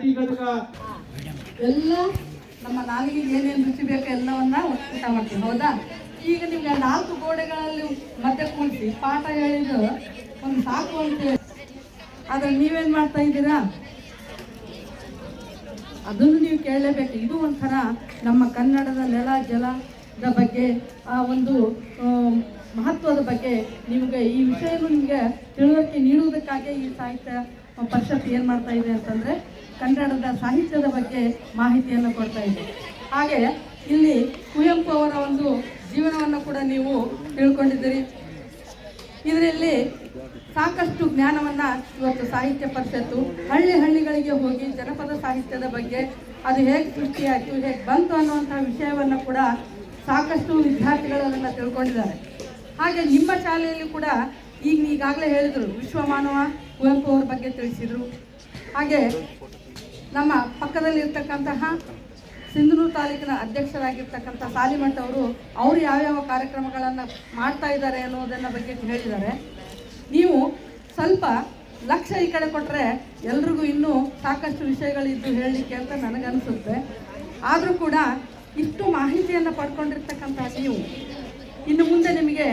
T ಘಟಕ. ಎಲ್ಲ ನಮ್ಮ ನಾಲಿಗೆ ಏನೇನು ರುಚಿ ಬೇಕು ಎಲ್ಲವನ್ನ ಊಟ ಮಾಡ್ತೀವಿ, ಹೌದಾ? ಈಗ ನಿಮ್ಗೆ ನಾಲ್ಕು ಗೋಡೆಗಳಲ್ಲಿ ಮತ್ತೆ ಕೂಡಿಸಿ ಪಾಠ ಹೇಳಿದ್ರು ಒಂದು ಸಾಕು ಅಂತ ಹೇಳಿ. ಆದ್ರೆ ನೀವೇನ್ ಮಾಡ್ತಾ ಇದ್ದೀರಾ? ಅದನ್ನು ನೀವು ಕೇಳಲೇಬೇಕು. ಇದು ಒಂಥರ ನಮ್ಮ ಕನ್ನಡದ ನೆಲ ಜಲದ ಬಗ್ಗೆ, ಆ ಒಂದು ಮಹತ್ವದ ಬಗ್ಗೆ ನಿಮಗೆ ಈ ವಿಷಯವನ್ನು ನಿಮಗೆ ತಿಳುವಳಿಕೆ ನೀಡುವುದಕ್ಕಾಗಿ ಈ ಸಾಹಿತ್ಯ ಪರಿಷತ್ ಏನು ಮಾಡ್ತಾ ಇದೆ ಅಂತಂದರೆ ಕನ್ನಡದ ಸಾಹಿತ್ಯದ ಬಗ್ಗೆ ಮಾಹಿತಿಯನ್ನು ಕೊಡ್ತಾ ಇದೆ ಹಾಗೆ ಇಲ್ಲಿ ಕುವೆಂಪು ಅವರ ಒಂದು ಜೀವನವನ್ನು ಕೂಡ ನೀವು ತಿಳ್ಕೊಂಡಿದ್ದೀರಿ. ಇದರಲ್ಲಿ ಸಾಕಷ್ಟು ಜ್ಞಾನವನ್ನು ಇವತ್ತು ಸಾಹಿತ್ಯ ಪರಿಷತ್ತು ಹಳ್ಳಿ ಹಳ್ಳಿಗಳಿಗೆ ಹೋಗಿ ಜನಪದ ಸಾಹಿತ್ಯದ ಬಗ್ಗೆ ಅದು ಹೇಗೆ ಸೃಷ್ಟಿಯಾಯಿತು, ಹೇಗೆ ಬಂತು ಅನ್ನುವಂಥ ವಿಷಯವನ್ನು ಕೂಡ ಸಾಕಷ್ಟು ವಿದ್ಯಾರ್ಥಿಗಳು ಅದನ್ನು ತಿಳ್ಕೊಂಡಿದ್ದಾರೆ. ಹಾಗೆ ನಿಮ್ಮ ಶಾಲೆಯಲ್ಲಿ ಕೂಡ ಈಗ ಈಗಾಗಲೇ ಹೇಳಿದರು ವಿಶ್ವಮಾನವ ಕುವೆಂಪು ಅವರ ಬಗ್ಗೆ ತಿಳಿಸಿದರು. ಹಾಗೆ ನಮ್ಮ ಪಕ್ಕದಲ್ಲಿರ್ತಕ್ಕಂತಹ ಸಿಂಧನೂರು ತಾಲೂಕಿನ ಅಧ್ಯಕ್ಷರಾಗಿರ್ತಕ್ಕಂಥ ಸಾಲಿಮಠ ಅವರು ಅವರು ಯಾವ್ಯಾವ ಕಾರ್ಯಕ್ರಮಗಳನ್ನು ಮಾಡ್ತಾ ಇದ್ದಾರೆ ಅನ್ನೋದನ್ನ ಬಗ್ಗೆ ಹೇಳಿದ್ದಾರೆ. ನೀವು ಸ್ವಲ್ಪ ಲಕ್ಷ್ಯ ಈ ಕಡೆ ಕೊಟ್ಟರೆ ಎಲ್ರಿಗೂ ಇನ್ನೂ ಸಾಕಷ್ಟು ವಿಷಯಗಳಿದ್ದು ಹೇಳಲಿಕ್ಕೆ ಅಂತ ನನಗನ್ಸುತ್ತೆ. ಆದರೂ ಕೂಡ ಇಷ್ಟು ಮಾಹಿತಿಯನ್ನು ಪಡ್ಕೊಂಡಿರ್ತಕ್ಕಂಥ ನೀವು, ಇನ್ನು ಮುಂದೆ ನಿಮಗೆ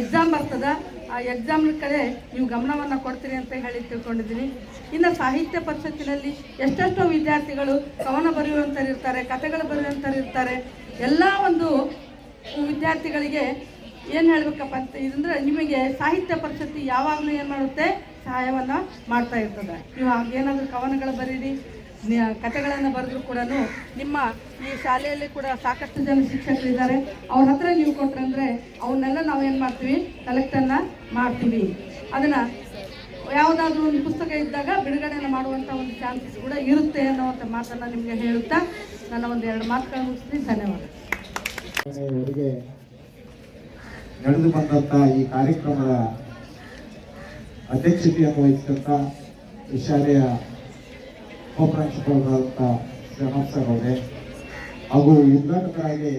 ಎಕ್ಸಾಮ್ ಬರ್ತದ. ಆ ಎಕ್ಸಾಮ್ ಕಡೆ ನೀವು ಗಮನವನ್ನು ಕೊಡ್ತೀರಿ ಅಂತ ಹೇಳಿ ತಿಳ್ಕೊಂಡಿದ್ದೀನಿ. ಇನ್ನು ಸಾಹಿತ್ಯ ಪರಿಷತ್ತಿನಲ್ಲಿ ಎಷ್ಟೆಷ್ಟೋ ವಿದ್ಯಾರ್ಥಿಗಳು ಕವನ ಬರೆಯುವಂಥರಿರ್ತಾರೆ ಕಥೆಗಳು ಬರೆಯುವಂಥರಿರ್ತಾರೆ ಎಲ್ಲ ಒಂದು ವಿದ್ಯಾರ್ಥಿಗಳಿಗೆ ಏನು ಹೇಳಬೇಕಪ್ಪ ಅಂತ ಇದಂದ್ರೆ ನಿಮಗೆ ಸಾಹಿತ್ಯ ಪರಿಷತ್ತು ಯಾವಾಗಲೂ ಏನು ಮಾಡುತ್ತೆ? ಸಹಾಯವನ್ನು ಮಾಡ್ತಾ ಇರ್ತದೆ. ನೀವು ಹಾಗೇನಾದರೂ ಕವನಗಳು ಬರೀರಿ ಕಥೆಗಳನ್ನು ಬರೆದ್ರು ಕೂಡ ನಿಮ್ಮ ಈ ಶಾಲೆಯಲ್ಲಿ ಕೂಡ ಸಾಕಷ್ಟು ಜನ ಶಿಕ್ಷಕರಿದ್ದಾರೆ. ಅವ್ರ ಹತ್ರ ನೀವು ಕೊಟ್ರಂದ್ರೆ ಅವನ್ನೆಲ್ಲ ನಾವು ಏನು ಮಾಡ್ತೀವಿ? ಕಲೆಕ್ಟನ್ನು ಮಾಡ್ತೀವಿ. ಅದನ್ನು ಯಾವುದಾದ್ರೂ ಒಂದು ಪುಸ್ತಕ ಇದ್ದಾಗ ಬಿಡುಗಡೆಯನ್ನು ಮಾಡುವಂಥ ಒಂದು ಚಾನ್ಸಸ್ ಕೂಡ ಇರುತ್ತೆ ಅನ್ನೋವಂಥ ಮಾತನ್ನು ನಿಮಗೆ ಹೇಳುತ್ತಾ ನನ್ನ ಒಂದು ಎರಡು ಮಾತುಗಳನ್ನು ಮುಗಿಸ್ತೀನಿ. ಧನ್ಯವಾದ. ನಡೆದು ಬಂದಂತಹ ಈ ಕಾರ್ಯಕ್ರಮದ ಅಧ್ಯಕ್ಷತೆಯನ್ನು ವಹಿಸಿದಂತ ಈ ಶಾಲೆಯ ಉಪಪ್ರಾಂಶುಪಾಲರಾದಂಥ ಶ್ರೀನಿವಾಸ ಸರ್ ಅವರೇ ಹಾಗೂ ಉದ್ಘಾಟಕರಾಗಿ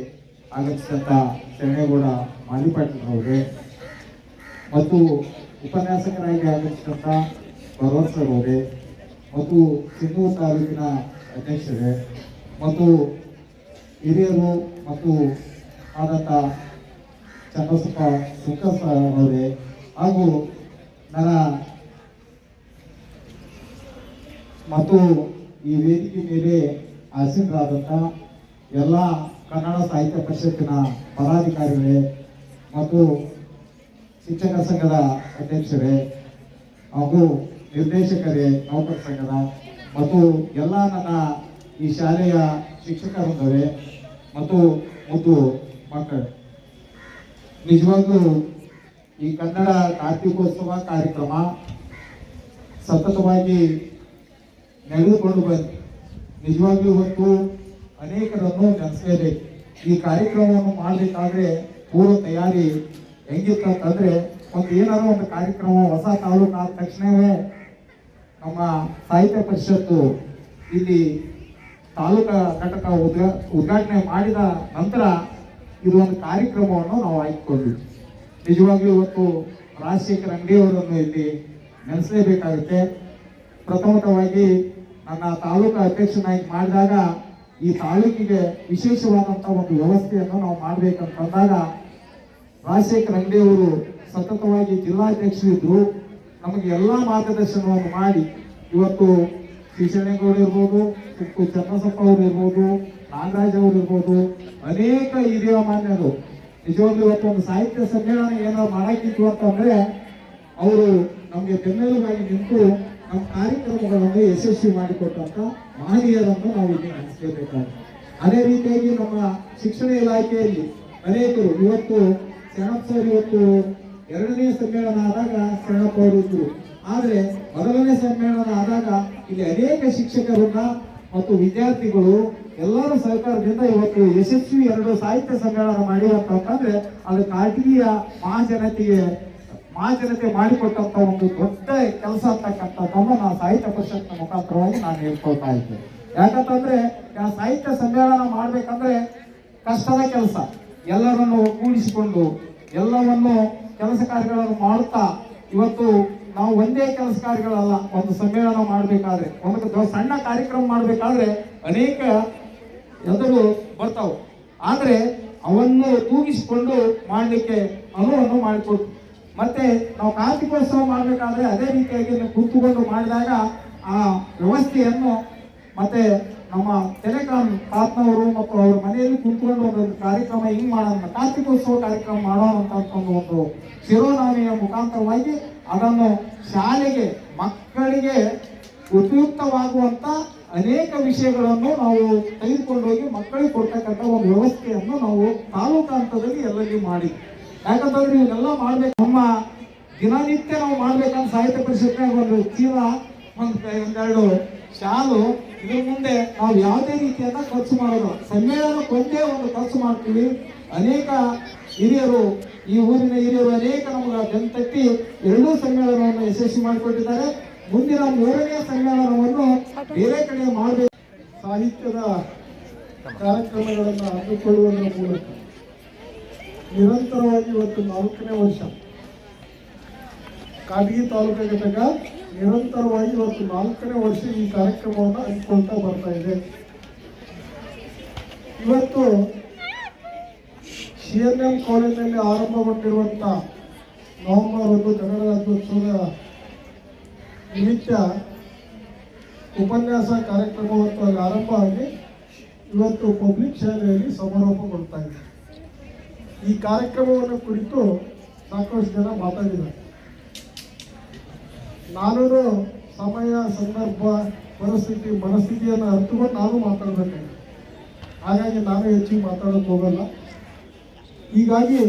ಆಗಮಿಸಿದಂಥ ಶರಣೇಗೌಡ ಮಾಲಿಪಾಟೀಲ್ ಮತ್ತು ಉಪನ್ಯಾಸಕರಾಗಿ ಆಗಮಿಸಿದಂಥ ಭಗವತ್ ಅವರೇ ಮತ್ತು ಸಿಂಧೂರು ತಾಲೂಕಿನ ಅಧ್ಯಕ್ಷರೇ ಮತ್ತು ಹಿರಿಯರು ಮತ್ತು ಆದಂಥ ಚಂದ್ರಸಪ್ಪ ಅವರೇ ಹಾಗೂ ನನ್ನ ಮತ್ತು ಈ ವೇದಿಕೆ ಮೇಲೆ ಆಸೀನರಾದಂಥ ಎಲ್ಲ ಕನ್ನಡ ಸಾಹಿತ್ಯ ಪರಿಷತ್ತಿನ ಪದಾಧಿಕಾರಿಗಳೇ ಮತ್ತು ಶಿಕ್ಷಕ ಸಂಘದ ಅಧ್ಯಕ್ಷರೇ ಹಾಗೂ ನಿರ್ದೇಶಕರೇ, ನೌಕರ ಸಂಘದ ಮತ್ತು ಎಲ್ಲ ನನ್ನ ಈ ಶಾಲೆಯ ಶಿಕ್ಷಕ ವೃಂದವೇ ಮತ್ತು ಮುದ್ದು ಮಕ್ಕಳು. ನಿಜವಾಗ್ಲೂ ಈ ಕನ್ನಡ ಕಾರ್ತಿಕೋತ್ಸವ ಕಾರ್ಯಕ್ರಮ ಸತತವಾಗಿ ನಡೆದುಕೊಂಡು ಬಂದು ನಿಜವಾಗ್ಲೂ ಇವತ್ತು ಅನೇಕರನ್ನು ನೆನೆಸಲೇಬೇಕು. ಈ ಕಾರ್ಯಕ್ರಮವನ್ನು ಮಾಡಬೇಕಾದ್ರೆ ಪೂರ್ವ ತಯಾರಿ ಹೆಂಗಿತ್ತು ಅಂತಂದ್ರೆ ಒಂದು ಏನಾದ್ರು ಒಂದು ಕಾರ್ಯಕ್ರಮ ಹೊಸ ತಾಲೂಕು ಆದ ತಕ್ಷಣವೇ ನಮ್ಮ ಸಾಹಿತ್ಯ ಪರಿಷತ್ತು ಇಲ್ಲಿ ತಾಲೂಕಾ ಘಟಕ ಉದ್ಘಾ, ಉದ್ಘಾಟನೆ ಮಾಡಿದ ನಂತರ ಇದು ಒಂದು ಕಾರ್ಯಕ್ರಮವನ್ನು ನಾವು ಆಯ್ದುಕೊಂಡ್ವಿ ನಿಜವಾಗ್ಲೂ ಇವತ್ತು ರಾಜಶೇಖರ್ ಅಂಗಡಿಯವರನ್ನು ಇಲ್ಲಿ ನೆನೆಸಲೇಬೇಕಾಗುತ್ತೆ. ಪ್ರಥಮತವಾಗಿ ನನ್ನ ತಾಲೂಕು ಅಧ್ಯಕ್ಷನಾಗಿ ಮಾಡಿದಾಗ ಈ ತಾಲೂಕಿಗೆ ವಿಶೇಷವಾದಂಥ ಒಂದು ವ್ಯವಸ್ಥೆಯನ್ನು ನಾವು ಮಾಡಬೇಕಂತಂದಾಗ ರಾಜಶೇಖರ ಅಂಗಡಿಯವರು ಸತತವಾಗಿ ಜಿಲ್ಲಾಧ್ಯಕ್ಷರಿದ್ದರು ನಮಗೆ ಎಲ್ಲ ಮಾರ್ಗದರ್ಶನವನ್ನು ಮಾಡಿ, ಇವತ್ತು ಶ್ರೀಶರಣೇಗೌಡ ಇರ್ಬೋದು ಕುಕ್ಕು ಚನ್ನಸಪ್ಪ ಅವರು ಇರ್ಬೋದು, ನಾಗರಾಜ್ ಅವರು ಇರ್ಬೋದು, ಅನೇಕ ಹಿರಿಯ ಮಾನ್ಯರು. ನಿಜವಾಗ್ಲೂ ಇವತ್ತು ಒಂದು ಸಾಹಿತ್ಯ ಸಮ್ಮೇಳನ ಏನಾದ್ರು ಮಾಡಾಕಿತ್ತು ಅಂತಂದ್ರೆ ಅವರು ನಮಗೆ ಬೆನ್ನೆಲುಬಾಗಿ ನಿಂತು ನಮ್ಮ ಕಾರ್ಯಕ್ರಮಗಳನ್ನು ಯಶಸ್ವಿ ಮಾಡಿಕೊಟ್ಟಂತ ಮಹನೀಯರನ್ನು ನಾವು ಇಲ್ಲಿ ನೆನೆಸಲೇಬೇಕಾಗುತ್ತೆ ಅದೇ ರೀತಿಯಾಗಿ ನಮ್ಮ ಶಿಕ್ಷಣ ಇಲಾಖೆಯಲ್ಲಿ ಅನೇಕರು ಇವತ್ತು ಶರಣಪ್ಪ ಸರ್ ಇವತ್ತು ಎರಡನೇ ಸಮ್ಮೇಳನ ಆದಾಗ ಶರಣಪ್ಪ ಅವರು ಇದ್ರು ಆದ್ರೆ ಮೊದಲನೇ ಸಮ್ಮೇಳನ ಆದಾಗ ಇಲ್ಲಿ ಅನೇಕ ಶಿಕ್ಷಕರನ್ನ ಮತ್ತು ವಿದ್ಯಾರ್ಥಿಗಳು ಎಲ್ಲರೂ ಸಹಕಾರದಿಂದ ಇವತ್ತು ಯಶಸ್ವಿ ಎರಡು ಸಾಹಿತ್ಯ ಸಮ್ಮೇಳನ ಮಾಡಿವಂತಂದ್ರೆ ಅದು ಕಾಟಗಿಯ ಮಹಾಜನತೆಗೆ, ಮಹಾಜನತೆ ಮಾಡಿಕೊಟ್ಟಂತ ಒಂದು ದೊಡ್ಡ ಕೆಲಸ ಅಂತಕ್ಕಂಥದ್ದನ್ನು ನಾವು ಸಾಹಿತ್ಯ ಪರಿಷತ್ನ ಮುಖಾಂತರವಾಗಿ ನಾನು ಹೇಳ್ಕೊಳ್ತಾ ಇದ್ದೆ ಯಾಕಂತಂದ್ರೆ ಸಾಹಿತ್ಯ ಸಮ್ಮೇಳನ ಮಾಡ್ಬೇಕಂದ್ರೆ ಕಷ್ಟದ ಕೆಲಸ. ಎಲ್ಲರನ್ನು ಒಗ್ಗೂಡಿಸಿಕೊಂಡು ಎಲ್ಲವನ್ನು ಕೆಲಸ ಕಾರ್ಯಗಳನ್ನು ಮಾಡುತ್ತಾ, ಇವತ್ತು ನಾವು ಒಂದೇ ಕೆಲಸ ಕಾರ್ಯಗಳಲ್ಲ, ಒಂದು ಸಮ್ಮೇಳನ ಮಾಡಬೇಕಾದ್ರೆ, ಒಂದು ಸಣ್ಣ ಕಾರ್ಯಕ್ರಮ ಮಾಡಬೇಕಾದ್ರೆ ಅನೇಕ ಎದುರು ಬರ್ತಾವೆ. ಆದರೆ ಅವನ್ನು ತೂಗಿಸಿಕೊಂಡು ಮಾಡಲಿಕ್ಕೆ ಅನುವನ್ನು ಮಾಡಿಕೊಟ್ಟು ಮತ್ತೆ ನಾವು ಕಾರ್ತಿಕೋತ್ಸವ ಮಾಡಬೇಕಾದ್ರೆ ಅದೇ ರೀತಿಯಾಗಿ ಕೂತ್ಕೊಂಡು ಮಾಡಿದಾಗ ಆ ವ್ಯವಸ್ಥೆಯನ್ನು ಮತ್ತೆ ನಮ್ಮ ಟೆಲಿಕಾಂ ತಾತ್ನವರು ಮತ್ತು ಅವ್ರ ಮನೆಯಲ್ಲಿ ಕುಂತ್ಕೊಂಡು ಒಂದು ಕಾರ್ಯಕ್ರಮ ಹಿಂಗ್ ಮಾಡೋಣ, ಕಾರ್ತಿಕೋತ್ಸವ ಕಾರ್ಯಕ್ರಮ ಮಾಡೋಣ ಅಂತ ಒಂದು ಶಿರೋನಾಮೆಯ ಮುಖಾಂತರವಾಗಿ ಅದನ್ನು ಶಾಲೆಗೆ, ಮಕ್ಕಳಿಗೆ ಉಪಯುಕ್ತವಾಗುವಂತ ಅನೇಕ ವಿಷಯಗಳನ್ನು ನಾವು ತೆಗೆದುಕೊಂಡು ಹೋಗಿ ಮಕ್ಕಳಿಗೆ ಕೊಡ್ತಕ್ಕಂಥ ಒಂದು ವ್ಯವಸ್ಥೆಯನ್ನು ನಾವು ತಾಲೂಕು ಹಂತದಲ್ಲಿ ಎಲ್ಲರಿಗೂ ಮಾಡಿ. ಯಾಕಂತಂದ್ರೆ ಇವನ್ನೆಲ್ಲ ಮಾಡ್ಬೇಕು. ನಮ್ಮ ದಿನನಿತ್ಯ ನಾವು ಮಾಡ್ಬೇಕಂತ ಸಾಹಿತ್ಯ ಪರಿಷತ್ನಾಗ ಒಂದು ಚೀಲ ಒಂದು, ಒಂದೆರಡು ಶಾಲು ಇದ್ರ ಮುಂದೆ ನಾವು ಯಾವುದೇ ರೀತಿಯನ್ನ ಖರ್ಚು ಮಾಡೋದು ಸಮ್ಮೇಳನಕ್ಕೊಂದೇ ಒಂದು ಖರ್ಚು ಮಾಡ್ತೀವಿ. ಅನೇಕ ಹಿರಿಯರು, ಈ ಊರಿನ ಹಿರಿಯರು ಅನೇಕ ನಮ್ಗೆ ಬೆಂತಟ್ಟಿ ಎರಡೂ ಸಮ್ಮೇಳನವನ್ನು ಯಶಸ್ವಿ ಮಾಡಿಕೊಟ್ಟಿದ್ದಾರೆ. ಮುಂದಿನ ಮೂರನೇ ಸಮ್ಮೇಳನವನ್ನು ಬೇರೆ ಕಡೆ ಮಾಡಬೇಕು. ಸಾಹಿತ್ಯದ ಕಾರ್ಯಕ್ರಮಗಳನ್ನು ಹಮ್ಮಿಕೊಳ್ಳುವುದರ ಮೂಲಕ. ನಿರಂತರವಾಗಿ ಇವತ್ತು ನಾಲ್ಕನೇ ವರ್ಷ. ಕಾಟಗಿ ತಾಲೂಕು ಘಟಕ ನಿರಂತರವಾಗಿ ಇವತ್ತು ನಾಲ್ಕನೇ ವರ್ಷ ಈ ಕಾರ್ಯಕ್ರಮವನ್ನು ಹಮ್ಮಿಕೊಳ್ತಾ ಬರ್ತಾ ಇದೆ. ಇವತ್ತು ಸಿ ಎನ್ ಎಂ ಕಾಲೇಜಿನಲ್ಲಿ ಆರಂಭಗೊಂಡಿರುವಂಥ ನವೆಂಬರ್ ಒಂದು ಕನ್ನಡ ರಾಜ್ಯೋತ್ಸವದ ನಿಮಿತ್ತ ಉಪನ್ಯಾಸ ಕಾರ್ಯಕ್ರಮವನ್ನು ಅಲ್ಲಿ ಆರಂಭ ಆಗಿ ಇವತ್ತು ಪಬ್ಲಿಕ್ ಶಾಲೆಯಲ್ಲಿ ಸಮಾರೋಪಗೊಳ್ತಾ ಇದೆ. ಈ ಕಾರ್ಯಕ್ರಮವನ್ನು ಕುರಿತು ಸಾಕಷ್ಟು ಜನ ಮಾತಾಡಿದ್ದಾರೆ. ನಾನು ಸಮಯ ಸಂದರ್ಭ ಪರಿಸ್ಥಿತಿ ಮನಸ್ಥಿತಿಯನ್ನು ಅರ್ಥಕೊಂಡು ನಾನು ಮಾತಾಡಬೇಕಾಗಿದೆ ಹಾಗಾಗಿ ನಾನು ಹೆಚ್ಚಿಗೆ ಮಾತಾಡೋಕೆ ಹೋಗಲ್ಲ. ಹೀಗಾಗಿ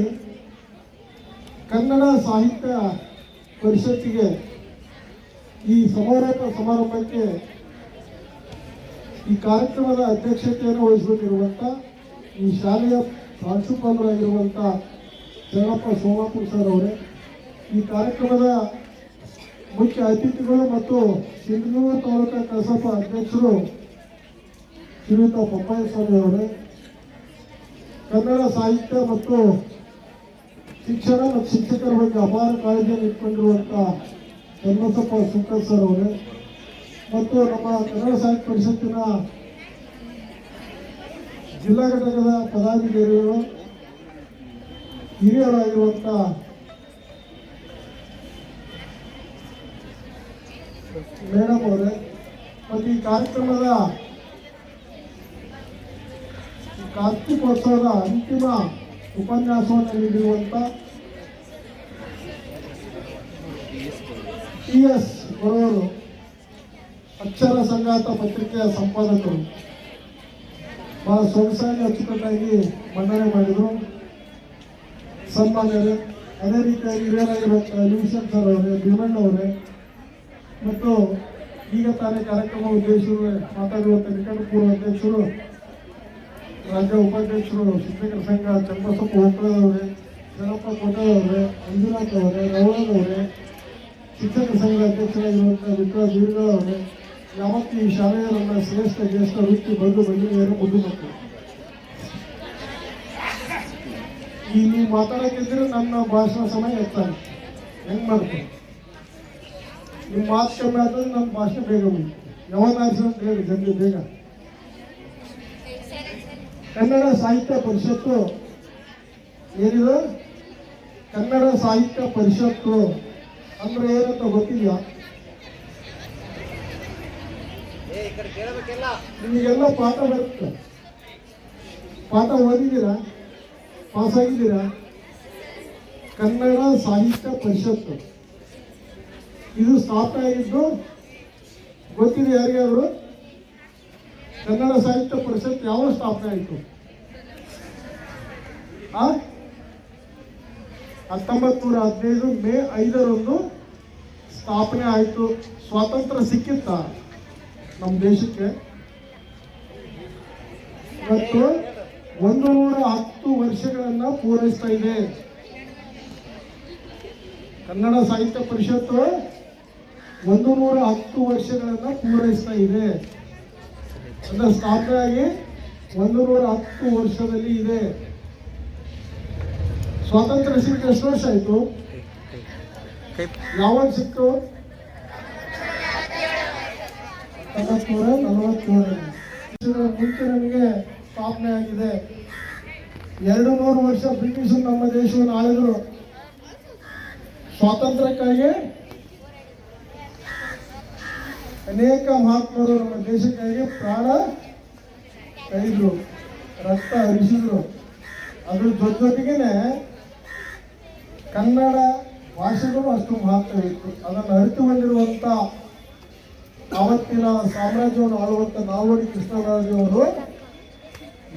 ಕನ್ನಡ ಸಾಹಿತ್ಯ ಪರಿಷತ್ತಿಗೆ ಈ ಸಮಾರೋಪ ಸಮಾರಂಭಕ್ಕೆ ಈ ಕಾರ್ಯಕ್ರಮದ ಅಧ್ಯಕ್ಷತೆಯನ್ನು ವಹಿಸಬೇಕಿರುವಂಥ ಈ ಶಾಲೆಯ ಪ್ರಾಂಶುಪಾಲರಾಗಿರುವಂಥ ಶರಣಪ್ಪ ಸೋಮಾಪುರ್ ಸರ್ ಅವರೇ, ಈ ಕಾರ್ಯಕ್ರಮದ ಮುಖ್ಯ ಅತಿಥಿಗಳು ಮತ್ತು ಸಿಂಧನೂರು ತಾಲೂಕಾ ಕಸಾಪ ಅಧ್ಯಕ್ಷರು ಶ್ರೀಯುತ ಸ್ವಾಮಿ ಅವರೇ, ಕನ್ನಡ ಸಾಹಿತ್ಯ ಮತ್ತು ಶಿಕ್ಷಣ ಮತ್ತು ಶಿಕ್ಷಕರ ಬಗ್ಗೆ ಅಪಾರ ಕಾಳಜಿಯನ್ನು ಇಟ್ಕೊಂಡಿರುವಂಥ ಚನ್ನಸಪ್ಪ ಸುಂಕರ್ ಸರ್ ಅವರೇ ಮತ್ತು ನಮ್ಮ ಕನ್ನಡ ಸಾಹಿತ್ಯ ಪರಿಷತ್ತಿನ ಜಿಲ್ಲಾ ಘಟಕದ ಪದಾಧಿಕಾರಿಗಳು ಹಿರಿಯರಾಗಿರುವಂಥ ಮೇಡಮ್ ಅವರೇ ಮತ್ತು ಈ ಕಾರ್ಯಕ್ರಮದ ಕಾರ್ತಿಕೋತ್ಸವದ ಅಂತಿಮ ಉಪನ್ಯಾಸವನ್ನು ನೀಡಿರುವಂಥ ಟಿ ಎಸ್ ಬರೋರು, ಅಕ್ಷರ ಸಂಗಾತ ಪತ್ರಿಕೆಯ ಸಂಪಾದಕರು, ಬಹಳ ಸೊಗಸಾಗಿ ಅಚ್ಚುಕಟ್ಟಾಗಿ ಮಂಡನೆ ಮಾಡಿದರು. ಸನ್ಮಾನ್ಯರೇ, ಅದೇ ರೀತಿಯಾಗಿ ಹಿರಿಯರಾಗಿರುವಂಥ ನಿಮಿಷನ್ ಸರ್ ಅವರೇ, ಭೀಮಣ್ಣ ಅವರೇ ಮತ್ತು ಈಗ ತಾನೇ ಕಾರ್ಯಕ್ರಮ ಉದ್ದೇಶರು ಮಾತಾಡುವಂಥ ನಿಕಟ ಪೂರ್ವ ಅಧ್ಯಕ್ಷರು, ರಾಜ್ಯ ಉಪಾಧ್ಯಕ್ಷರು ಶಿಕ್ಷಕರ ಸಂಘ, ಚನ್ನಬಸಪ್ಪ ಹೋಗ್ತದವರೇ ಶರಪ್ಪ ಕೋಟದವರೇ ಮಂಜುನಾಥ್ ಅವರೇ, ರವಳದ್ ಅವರೇ ಶಿಕ್ಷಕ ಸಂಘದ ಅಧ್ಯಕ್ಷರಾಗಿರುವಂಥ ವಿಕ್ರ ಅವರೇ, ಯಾವತ್ತು ಈ ಶಾಲೆಯ ನಮ್ಮ ಶ್ರೇಷ್ಠ ಜ್ಯೇಷ್ಠ ವೃತ್ತಿ ಬಂದು ಬಂದಿದೆಯನ್ನು ಮುಂದೆ ಮಕ್ಕಳು ಈ ನೀವು ಮಾತಾಡೋಕ್ಕಿದ್ರೆ ನನ್ನ ಭಾಷಣ ಸಮಯ ಎತ್ತಾನೆ ಹೆಂಗ್ ಮಾಡ್ತೀನಿ ನಿಮ್ಮ ಮಾತು ಕಮ್ಮಿ ಆದ್ರೆ ನನ್ನ ಭಾಷೆ ಬೇಗ ಯಾವಾಗ ಅಂತ ಹೇಳಿ ಜಲ್ದಿ ಬೇಗ. ಕನ್ನಡ ಸಾಹಿತ್ಯ ಪರಿಷತ್ತು ಏನಿದೆ? ಕನ್ನಡ ಸಾಹಿತ್ಯ ಪರಿಷತ್ತು ಅಂದ್ರೆ ಏನಂತ ಗೊತ್ತಿಲ್ಲ. ನಿಮಗೆಲ್ಲ ಪಾಠ ಬರುತ್ತೆ. ಪಾಠ ಓದಿದ್ದೀರಾ? ಪಾಸ್ ಆಗಿದ್ದೀರಾ ಕನ್ನಡ ಸಾಹಿತ್ಯ ಪರಿಷತ್ತು. ಇದು ಸ್ಥಾಪನೆ ಆಗಿದ್ದು ಗೊತ್ತಿದೆ ಯಾರಿಗಾದ್ರು ಕನ್ನಡ ಸಾಹಿತ್ಯ ಪರಿಷತ್ ಯಾವಾಗ ಸ್ಥಾಪನೆ ಆಯಿತು? ಆ? ಹತ್ತೊಂಬತ್ತು ನೂರ ಹದಿನೈದು ಮೇ ಐದರಂದು ಸ್ಥಾಪನೆ ಆಯಿತು. ಸ್ವಾತಂತ್ರ್ಯ ಸಿಕ್ಕಿತ್ತ ನಮ್ಮ ದೇಶಕ್ಕೆ? ಮತ್ತು ಒಂದು ನೂರ ಹತ್ತು ವರ್ಷಗಳನ್ನ ಪೂರೈಸ್ತಾ ಇದೆ. ಕನ್ನಡ ಸಾಹಿತ್ಯ ಪರಿಷತ್ತು ಒಂದು ನೂರ ಹತ್ತು ವರ್ಷಗಳನ್ನ ಪೂರೈಸ್ತಾ ಇದೆ. ಅಂದ್ರೆ ಸ್ಥಾಪನೆ ಆಗಿ ಒಂದು ನೂರ ಹತ್ತು ವರ್ಷದಲ್ಲಿ ಇದೆ. ಸ್ವಾತಂತ್ರ್ಯ ಸಿಕ್ಕ ಎಷ್ಟು ವರ್ಷ ಆಯ್ತು? ಯಾವಾಗ ಸಿಕ್ತು? ನಲವತ್ತೇಳರಲ್ಲಿ. ಇದರ ಮುಂಚೆ ನಮಗೆ ಸ್ಥಾಪನೆ ಆಗಿದೆ. ಎರಡು ನೂರು ವರ್ಷ ಬ್ರಿಟಿಷರು ನಮ್ಮ ದೇಶವನ್ನು ಆಳಿದ್ರು. ಸ್ವಾತಂತ್ರ್ಯಕ್ಕಾಗಿ ಅನೇಕ ಮಹಾತ್ಮರು ನಮ್ಮ ದೇಶಕ್ಕಾಗಿ ಪ್ರಾಣ ಕೈದ್ರು, ರಕ್ತ ಹರಿಸಿದ್ರು. ಅದ್ರ ಜೊತೆ ಜೊತೆಗೇನೆ ಕನ್ನಡ ಭಾಷೆಗಳು ಅಷ್ಟು ಮಹತ್ವ ಇತ್ತು. ಅದನ್ನು ಅರಿತುಕೊಂಡಿರುವಂಥ ಆವತ್ತಿನ ಸಾಮ್ರಾಜ್ಯವನ್ನು ಆಳುವಂತ ನಾಲ್ವಡಿ ಕೃಷ್ಣರಾಜವರು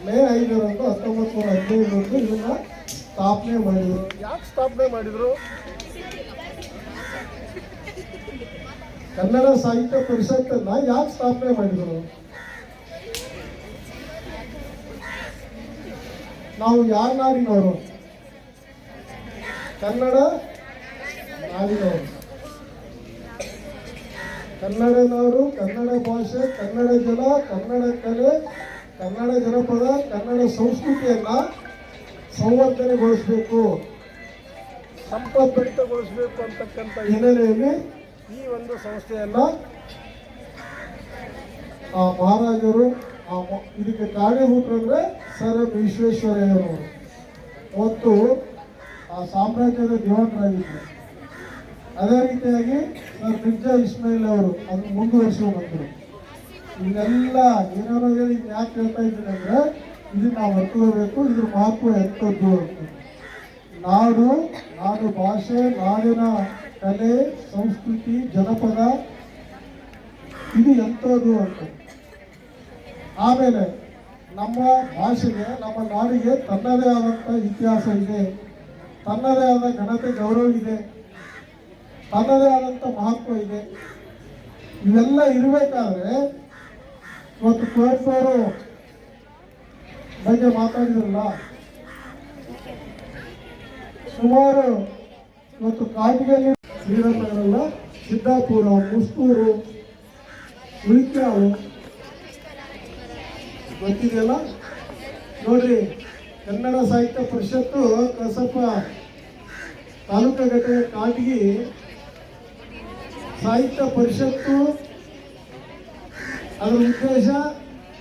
ಮೇ ಐದರಂದು ಹತ್ತೊಂಬತ್ತು ನೂರ ಹದಿನೈದರಂದು ಇದನ್ನ ಸ್ಥಾಪನೆ ಮಾಡಿದರು. ಯಾಕೆ ಸ್ಥಾಪನೆ ಮಾಡಿದ್ರು? ಕನ್ನಡ ಸಾಹಿತ್ಯ ಪರಿಷತ್ತನ್ನ ಯಾಕೆ ಸ್ಥಾಪನೆ ಮಾಡಿದರು? ನಾವು ಯಾರು ನಾಡಿನವರು? ಕನ್ನಡ ನಾಡಿನವರು. ಕನ್ನಡದವರು ಕನ್ನಡ ಭಾಷೆ, ಕನ್ನಡ ಜನ, ಕನ್ನಡ ಕಲೆ, ಕನ್ನಡ ಜನಪದ, ಕನ್ನಡ ಸಂಸ್ಕೃತಿಯನ್ನ ಸಂವರ್ಧನೆಗೊಳಿಸಬೇಕು ಸಂಪದ್ಭರಿತಗೊಳಿಸಬೇಕು ಅಂತಕ್ಕಂಥ ಹಿನ್ನೆಲೆಯಲ್ಲಿ ಈ ಒಂದು ಸಂಸ್ಥೆಯನ್ನು ಆ ಮಹಾರಾಜರು ಇದಕ್ಕೆ ಕಾರಣೀಭೂತರಂದ್ರೆ ಸರ್ ಎಂ ವಿಶ್ವೇಶ್ವರಯ್ಯನವರು. ಮತ್ತು ಆ ಸಾಮ್ರಾಜ್ಯದ ದಿವಾನರಾಗಿದ್ದರು ಅದೇ ರೀತಿಯಾಗಿ ಸರ್ ಮಿರ್ಜಾ ಇಸ್ಮಾಯಿಲ್ ಅವರು ಅದನ್ನು ಮುಂದುವರಿಸುವ ಬಂದರು. ಇದೆಲ್ಲ ಏನಾರು ಹೇಳಿ ಇದ್ ಯಾಕೆ ಹೇಳ್ತಾ ಇದ್ದೀನಿ ಅಂದರೆ, ಇದನ್ನ ನಾವು ಅರ್ಥಕೋಬೇಕು ಇದ್ರ ಮಹತ್ವ ಎಂಥದ್ದು ಅಂತ. ನಾಡು ನಾಡು ಭಾಷೆ, ನಾಡಿನ ಕಲೆ ಸಂಸ್ಕೃತಿ ಜನಪದ ಇದು ಎಂಥದ್ದು ಅಂತ. ಆಮೇಲೆ ನಮ್ಮ ಭಾಷೆಗೆ ನಮ್ಮ ನಾಡಿಗೆ ತನ್ನದೇ ಆದಂಥ ಇತಿಹಾಸ ಇದೆ. ತನ್ನದೇ ಆದ ಘನತೆ ಗೌರವ ಇದೆ. ತನ್ನದೇ ಆದಂಥ ಮಹತ್ವ ಇದೆ. ಇವೆಲ್ಲ ಇರಬೇಕಾದ್ರೆ ಇವತ್ತು ಕುವೆಂಪುವರು ಬಗ್ಗೆ ಮಾತಾಡಿದ್ರಲ್ಲ? ಸುಮಾರು ಇವತ್ತು ಕಾಟಿಗೆಯಲ್ಲಿ ಶ್ರೀರಂಗನಗರಲ್ಲ ಸಿದ್ದಾಪುರ, ಮುಸ್ತೂರು ಉಳಿಕ್ಯಾವು ಗೊತ್ತಿದೆಯಲ್ಲ ನೋಡ್ರಿ ಕನ್ನಡ ಸಾಹಿತ್ಯ ಪರಿಷತ್ತು ಕಸಪ್ಪ ತಾಲೂಕು ಘಟಕ ಕಾಟಗಿ ಸಾಹಿತ್ಯ ಪರಿಷತ್ತು ಅದರ ಉದ್ದೇಶ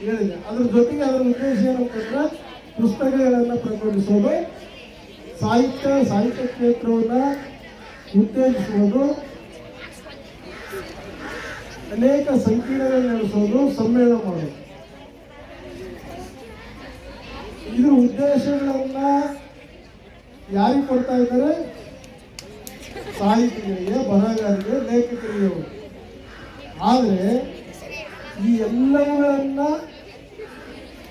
ಹೇಳಿದೆ. ಅದ್ರ ಜೊತೆಗೆ ಅದರ ಉದ್ದೇಶ ಏನಂತಂದ್ರೆ ಪುಸ್ತಕಗಳನ್ನು ಪ್ರಕಟಿಸೋದು. ಸಾಹಿತ್ಯ ಸಾಹಿತ್ಯ ಕ್ಷೇತ್ರವನ್ನು ಉತ್ತೇಜಿಸುವುದು ಅನೇಕ ಸಂಕೀರ್ಣಗಳನ್ನು ನಡೆಸೋದು ಸಮ್ಮೇಳನ ಮಾಡೋದು ಇದ್ರ ಉದ್ದೇಶಗಳನ್ನ ಯಾರಿಗೆ ಕೊಡ್ತಾ ಇದ್ದಾರೆ ಸಾಹಿತಿಗಳಿಗೆ, ಬರಹಗಾರರಿಗೆ, ಲೇಖಕರಿಗೆ. ಆದರೆ ಈ ಎಲ್ಲವುಗಳನ್ನ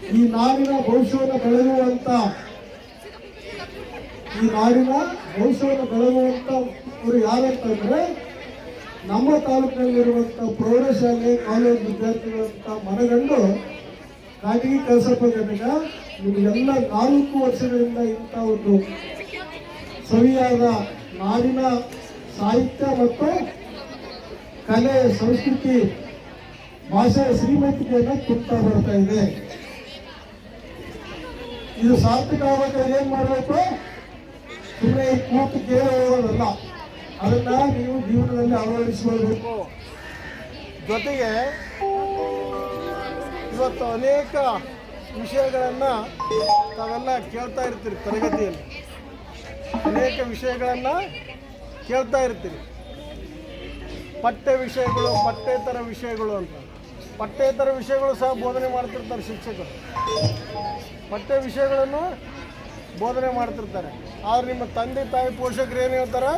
ಈ ನಾಡಿನ ಭವಿಷ್ಯವನ್ನು ಬೆಳಗುವಂತ ಈ ನಾಡಿನ ಭವಿಷ್ಯವನ್ನು ಬೆಳಗುವಂತ ಅವರು ಯಾರಂತಂದ್ರೆ ನಮ್ಮ ತಾಲೂಕಿನಲ್ಲಿರುವಂತ ಪ್ರೌಢಶಾಲೆ, ಕಾಲೇಜ್ ವಿದ್ಯಾರ್ಥಿಗಳಂತ ಮನಗಂಡು ಖಾಸಗಿ ಕೆಲಸ ಘಟಕ ನಿಮಗೆಲ್ಲ ನಾಲ್ಕು ವರ್ಷಗಳಿಂದ ಇಂಥ ಒಂದು ಸವಿಯಾದ ನಾಡಿನ ಸಾಹಿತ್ಯ ಮತ್ತು ಕಲೆ, ಸಂಸ್ಕೃತಿ, ಭಾಷೆ ಶ್ರೀಮಂತಿಕೆಯನ್ನು ತುಂಬುತ್ತಾ ಬರ್ತಾ ಇದೆ. ಇದು ಸಾರ್ಥಕ ಆಗಬೇಕಾದ್ರೆ ಏನ್ ಮಾಡಬೇಕು? ಸುಮ್ಮನೆ ಕೂತು ಕೇಳೋದಲ್ಲ ಅದನ್ನ ನೀವು ಜೀವನದಲ್ಲಿ ಅಳವಡಿಸಿಕೊಳ್ಬೇಕು ಜೊತೆಗೆ ಇವತ್ತು ಅನೇಕ ವಿಷಯಗಳನ್ನು ತಾವೆಲ್ಲ ಕೇಳ್ತಾ ಇರ್ತೀರಿ ತರಗತಿಯಲ್ಲಿ. ಅನೇಕ ವಿಷಯಗಳನ್ನು ಕೇಳ್ತಾ ಇರ್ತೀರಿ. ಪಠ್ಯ ವಿಷಯಗಳು, ಪಠ್ಯೇತರ ವಿಷಯಗಳು ಅಂತ. ಪಠ್ಯೇತರ ವಿಷಯಗಳು ಸಹ ಬೋಧನೆ ಮಾಡ್ತಿರ್ತಾರೆ ಶಿಕ್ಷಕರು. ಪಠ್ಯ ವಿಷಯಗಳನ್ನು ಬೋಧನೆ ಮಾಡ್ತಿರ್ತಾರೆ. ಆದ್ರೆ ನಿಮ್ಮ ತಂದೆ ತಾಯಿ ಪೋಷಕರು ಏನು ಹೇಳ್ತಾರೆ?